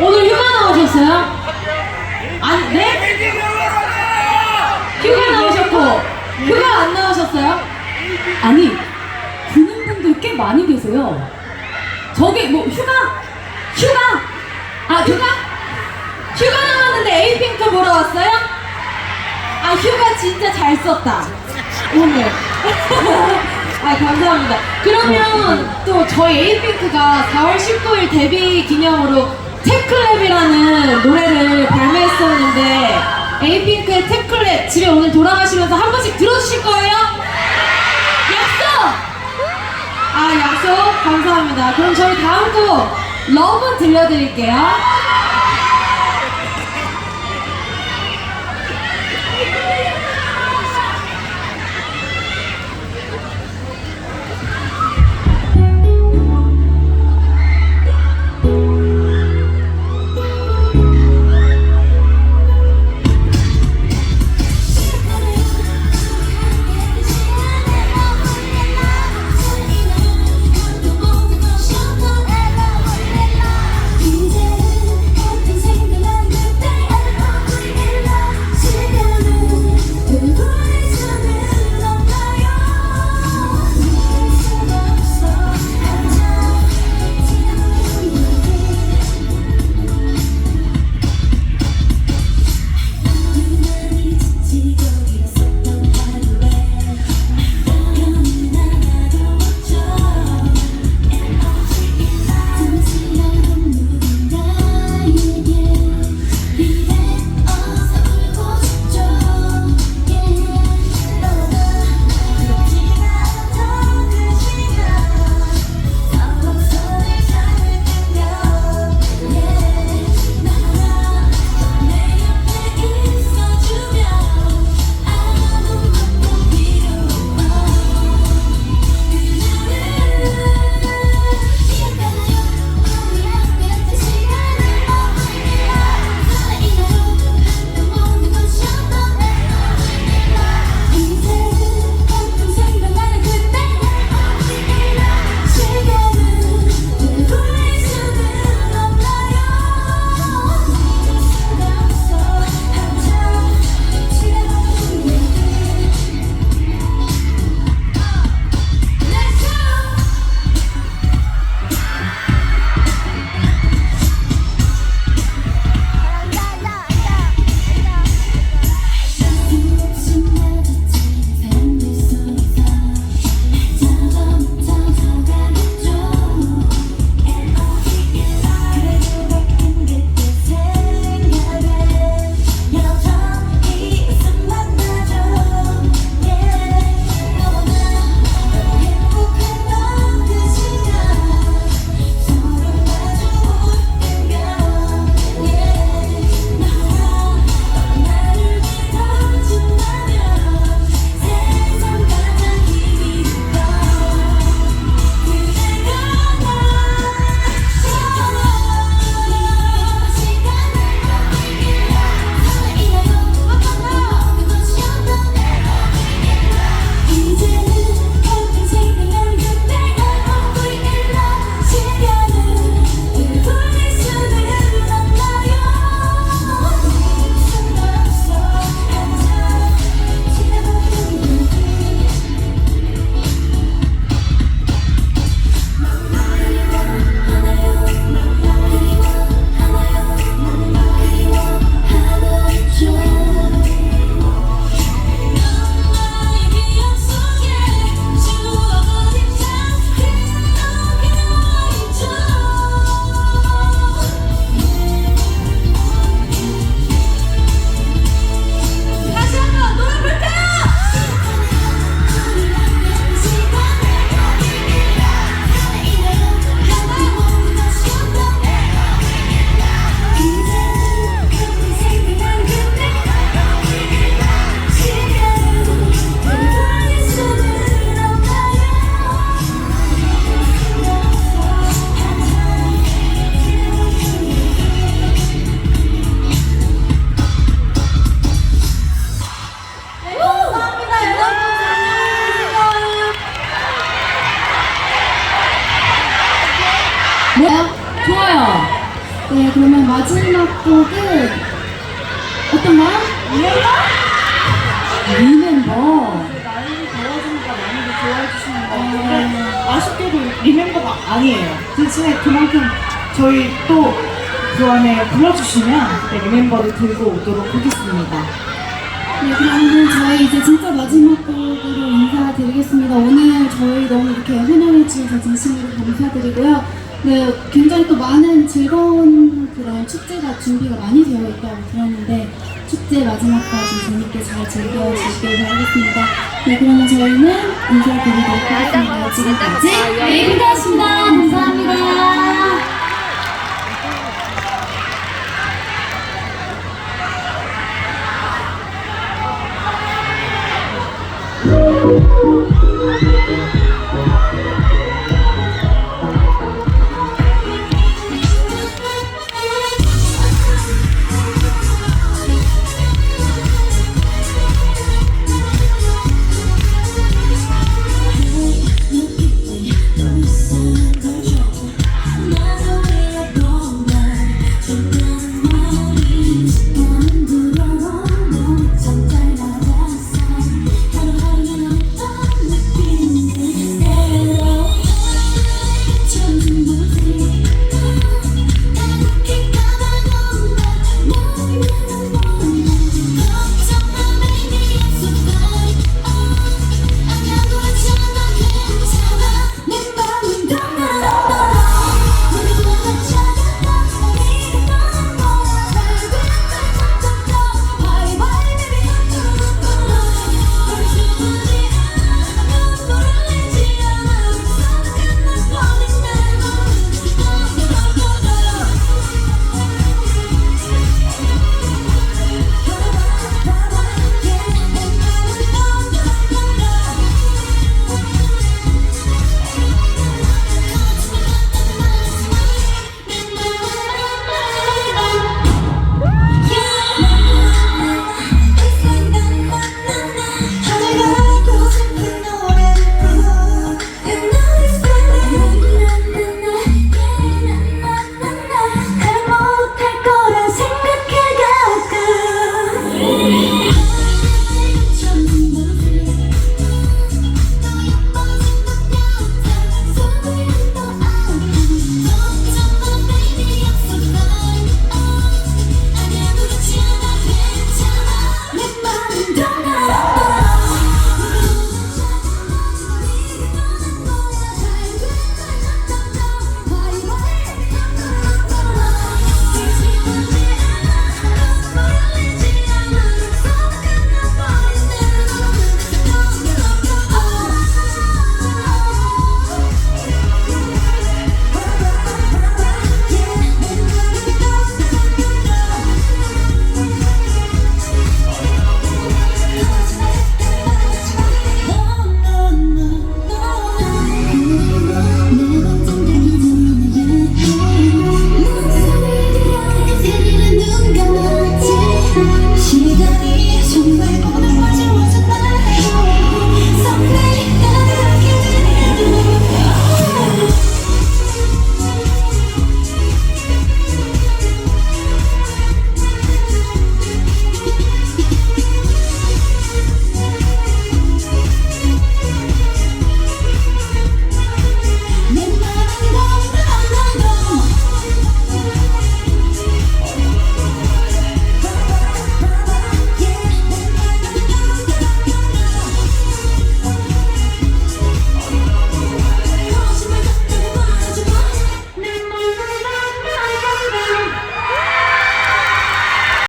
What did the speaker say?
오늘 휴가 나오셨어요? 아니, 네? 휴가 나오셨고, 휴가 안 나오셨어요? 아니, 군인분들 꽤 많이 계세요. 저기, 뭐, 휴가? 휴가? 아, 휴가? 휴가 나왔는데 에이핑크 보러 왔어요? 아, 휴가 진짜 잘 썼다. 오늘. 아, 감사합니다. 그러면 또 저희 에이핑크가 4월 19일 데뷔 기념으로 테클랩이라는 노래를 발매했었는데 에이핑크의 테클랩 집에 오늘 돌아가시면서 한 번씩 들어주실 거예요? 약속! 아, 약속? 감사합니다. 그럼 저희 다음 곡 러브 들려드릴게요. 네, 그러면 마지막 곡은 어떤 거? 리멤버. 많이 더워지니까 많이들 좋아해 주시는 것 같은데 아쉽게도 리멤버가 아니에요. 대신에 그만큼 저희 또그 안에 불러주시면 네, 리멤버를 들고 오도록 하겠습니다. 네, 그러면 저희 이제 진짜 마지막 곡으로 인사드리겠습니다. 오늘 저희 너무 이렇게 환영해주셔서 진심으로 감사드리고요. 네, 굉장히 또 많은 즐거운 그런 축제가 준비가 많이 되어 있다고 들었는데, 축제 마지막까지 재밌게 잘 즐겨주시길 바라겠습니다. 네, 그러면 저희는 인사드리도록 하겠습니다. 지금까지 에이비다였습니다. 감사합니다. Little